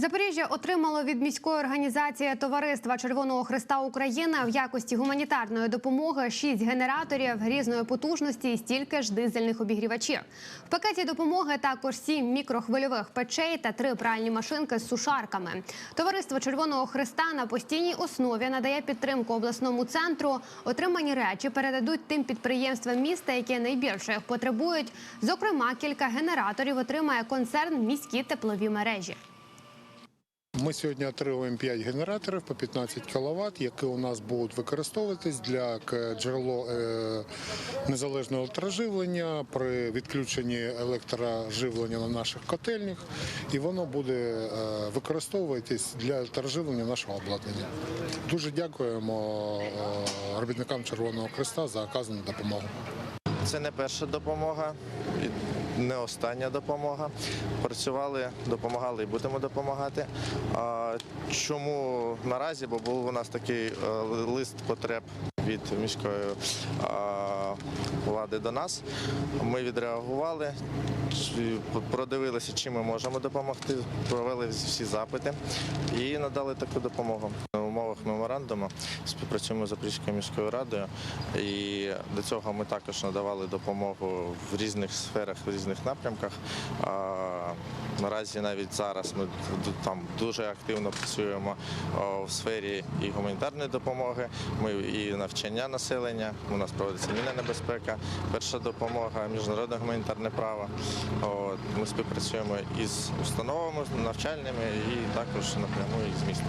Запоріжжя отримало від міської організації Товариства Червоного Христа України в якості гуманітарної допомоги шість генераторів різної потужності і стільки ж дизельних обігрівачів. В пакеті допомоги також сім мікрохвильових печей та три пральні машинки з сушарками. Товариство Червоного Христа на постійній основі надає підтримку обласному центру. Отримані речі передадуть тим підприємствам міста, які найбільше їх потребують. Зокрема, кілька генераторів отримає концерн міські теплові мережі. Ми сьогодні отримуємо 5 генераторів по 15 кВт, які у нас будуть використовуватись для джерело е, незалежного електроживлення при відключенні електроживлення на наших котельнях, і воно буде е, використовуватись для електроживлення нашого обладнання. Дуже дякуємо е, робітникам Червоного Христа за оказану допомогу. Це не перша допомога, не остання допомога. Працювали, допомагали і будемо допомагати. Чому наразі? Бо був у нас такий е, лист потреб від міської влади до нас. Ми відреагували, продивилися, чим ми можемо допомогти, провели всі запити і надали таку допомогу. На умовах меморандуму співпрацюємо з Запорізькою міською радою, і до цього ми також надавали допомогу в різних сферах, в різних напрямках. Наразі навіть зараз ми там дуже активно працюємо в сфері і гуманітарної допомоги. Ми і навчання населення. У нас проводиться мінна небезпека, перша допомога, міжнародне гуманітарне право. Ми співпрацюємо із установами навчальними і також напряму із містом.